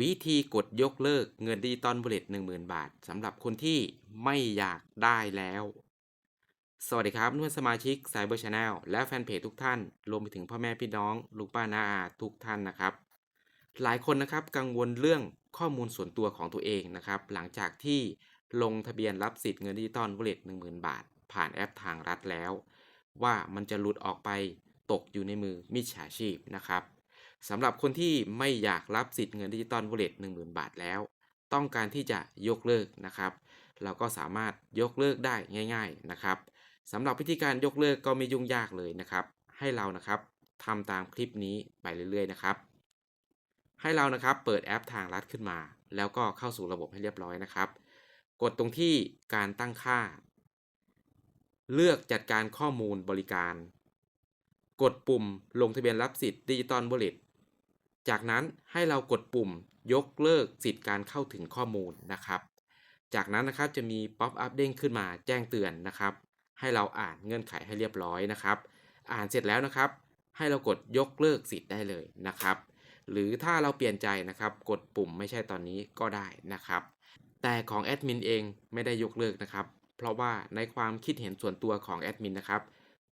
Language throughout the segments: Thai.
วิธีกดยกเลิกเงินดิจิตอลวอลเลต10,000 บาทสำหรับคนที่ไม่อยากได้แล้ว สวัสดีครับเพื่นสมาชิก Cyber Channel และแฟนเพจทุกท่าน รวมไปถึงพ่อแม่พี่น้องลุงป้าน้าอาทุกท่านนะครับ หลายคนนะครับกังวลเรื่องข้อมูลส่วนตัวของตัวเองนะครับ หลังจากที่ลงทะเบียนรับสิทธิ์เงินดิจิตอลวอลเลต10,000 บาท ผ่านแอปทางรัฐแล้ว ว่ามันจะหลุดออกไปตกอยู่ในมือมิจฉาชีพนะครับ สำหรับคนที่ไม่อยากรับสิทธิ์เงินดิจิตอลวอลเล็ต10,000บาทแล้ว ต้องการที่จะยกเลิกนะครับ เราก็สามารถยกเลิกได้ง่าย ๆนะครับสำหรับวิธีการยกเลิกก็ไม่ยุ่งยากเลยนะครับ ให้เรานะครับทำตามคลิปนี้ไปเรื่อยๆนะครับ ให้เรานะครับเปิดแอปทางรัฐขึ้นมา แล้วก็เข้าสู่ระบบให้เรียบร้อยนะครับ กดตรงที่การตั้งค่า เลือกจัดการข้อมูลบริการ กดปุ่มลงทะเบียนรับสิทธิ์ดิจิตอลวอลเลต จากนั้นให้เรากดปุ่มยกเลิกสิทธิ์การเข้าถึงข้อมูลนะครับ จากนั้นนะครับจะมีป๊อปอัพเด้งขึ้นมาแจ้งเตือนนะครับ ให้เราอ่านเงื่อนไขให้เรียบร้อยนะครับ อ่านเสร็จแล้วนะครับ ให้เรากดยกเลิกสิทธิ์ได้เลยนะครับ หรือถ้าเราเปลี่ยนใจนะครับ กดปุ่มไม่ใช่ตอนนี้ก็ได้นะครับ แต่ของแอดมินเองไม่ได้ยกเลิกนะครับ เพราะว่าในความคิดเห็นส่วนตัวของแอดมินนะครับ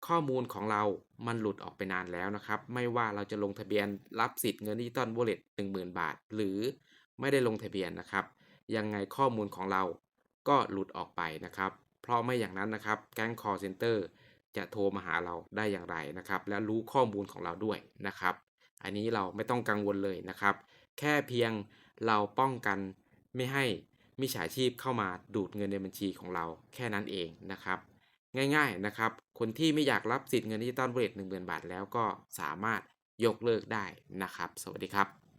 ข้อมูลของเรามันหลุดออกไปนานแล้วนะครับ ไม่ว่าเราจะลงทะเบียนรับสิทธิ์เงินดิจิตอลวอลเล็ต10,000บาท หรือไม่ได้ลงทะเบียนนะครับ ยังไงข้อมูลของเราก็หลุดออกไปนะครับ เพราะไม่อย่างนั้นนะครับ แก๊ง call center จะโทรมาหาเราได้อย่างไรนะครับ และรู้ข้อมูลของเราด้วยนะครับ อันนี้เราไม่ต้องกังวลเลยนะครับ แค่เพียงเราป้องกันไม่ให้มิจฉาชีพเข้ามาดูดเงินในบัญชีของเราแค่นั้นเองนะครับ ง่ายๆนะครับ คนที่ไม่อยากรับสิทธิ์เงินดิจิตอลวอลเล็ต10,000บาทแล้วก็สามารถยกเลิกได้นะครับ สวัสดีครับ